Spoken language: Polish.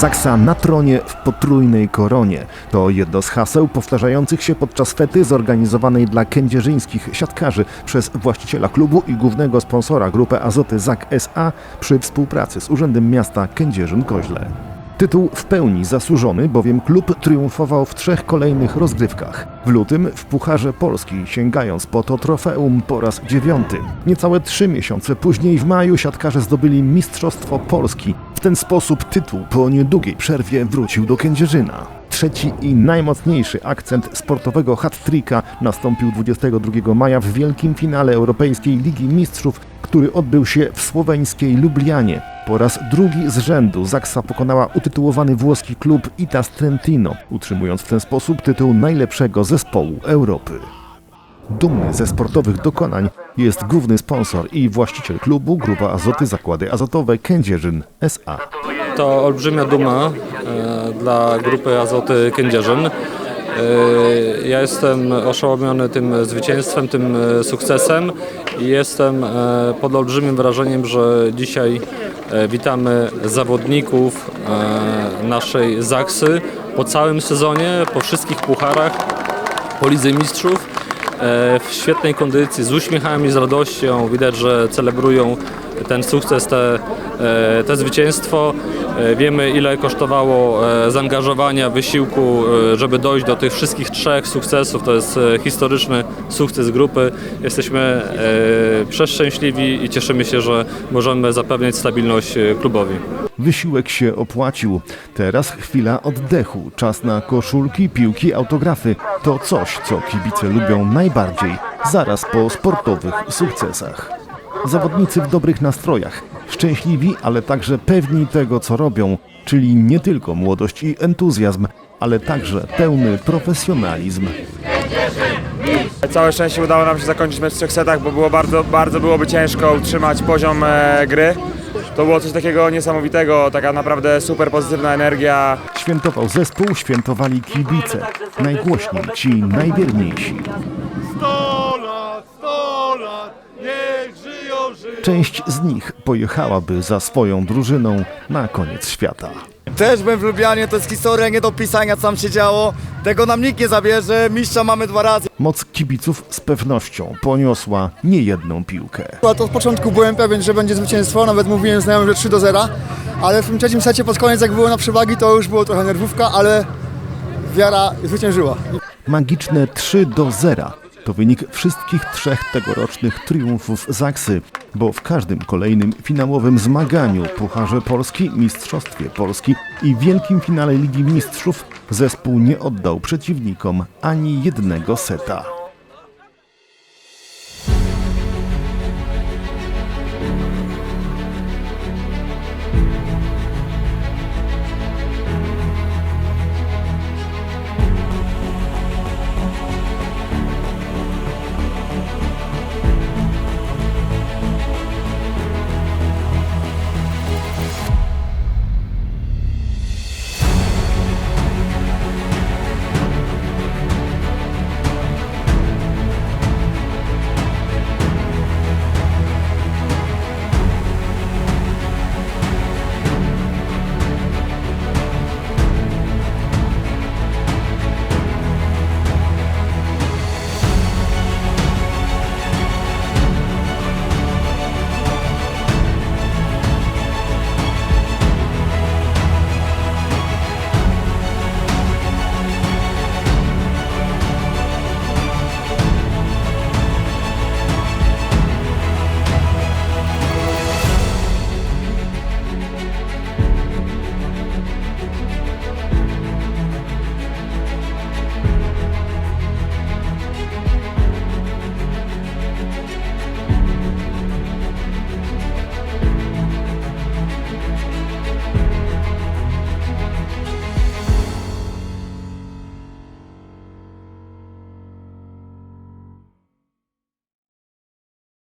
Zaksa na tronie w potrójnej koronie. To jedno z haseł powtarzających się podczas fety zorganizowanej dla kędzierzyńskich siatkarzy przez właściciela klubu i głównego sponsora grupy Azoty ZAK SA przy współpracy z Urzędem Miasta Kędzierzyn-Koźle. Tytuł w pełni zasłużony, bowiem klub triumfował w trzech kolejnych rozgrywkach. W lutym w Pucharze Polski, sięgając po to trofeum po raz dziewiąty. Niecałe trzy miesiące później w maju siatkarze zdobyli Mistrzostwo Polski. W ten sposób tytuł po niedługiej przerwie wrócił do Kędzierzyna. Trzeci i najmocniejszy akcent sportowego hat-tricka nastąpił 22 maja w wielkim finale Europejskiej Ligi Mistrzów, który odbył się w słoweńskiej Lublianie. Po raz drugi z rzędu Zaksa pokonała utytułowany włoski klub Itas Trentino, utrzymując w ten sposób tytuł najlepszego zespołu Europy. Dumny ze sportowych dokonań jest główny sponsor i właściciel klubu Grupa Azoty Zakłady Azotowe Kędzierzyn S.A. To olbrzymia duma e, dla grupy Azoty Kędzierzyn. E, Ja jestem oszołomiony tym zwycięstwem, tym e, sukcesem i jestem e, pod olbrzymim wrażeniem, że dzisiaj witamy zawodników naszej Zaksy po całym sezonie, po wszystkich pucharach, po Lidze Mistrzów w świetnej kondycji, z uśmiechami, z radością. Widać, że celebrują ten sukces, te, e, te zwycięstwo. E, Wiemy, ile kosztowało e, zaangażowania, wysiłku, żeby dojść do tych wszystkich trzech sukcesów. To jest historyczny sukces grupy. Jesteśmy przeszczęśliwi i cieszymy się, że możemy zapewniać stabilność klubowi. Wysiłek się opłacił. Teraz chwila oddechu. Czas na koszulki, piłki, autografy. To coś, co kibice lubią najbardziej, zaraz po sportowych sukcesach. Zawodnicy w dobrych nastrojach, szczęśliwi, ale także pewni tego, co robią, czyli nie tylko młodość i entuzjazm, ale także pełny profesjonalizm. Całe szczęście udało nam się zakończyć mecz w trzech setach, bo było bardzo, bardzo byłoby ciężko utrzymać poziom e, gry. To było coś takiego niesamowitego, taka naprawdę super pozytywna energia. Świętował zespół, świętowali kibice. Najgłośniej ci najwierniejsi. Część z nich pojechałaby za swoją drużyną na koniec świata. Też byłem w Lublianie, to jest historia nie do pisania, co tam się działo. Tego nam nikt nie zabierze, mistrza mamy dwa razy. Moc kibiców z pewnością poniosła niejedną piłkę. A to od początku byłem pewien, że będzie zwycięstwo, nawet mówiłem znajomym, że 3 do 0, ale w tym trzecim secie pod koniec jak było na przewagi, to już było trochę nerwówka, ale wiara zwyciężyła. Magiczne 3 do 0 to wynik wszystkich trzech tegorocznych triumfów Zaksy, bo w każdym kolejnym finałowym zmaganiu Pucharze Polski, Mistrzostwie Polski i wielkim finale Ligi Mistrzów zespół nie oddał przeciwnikom ani jednego seta.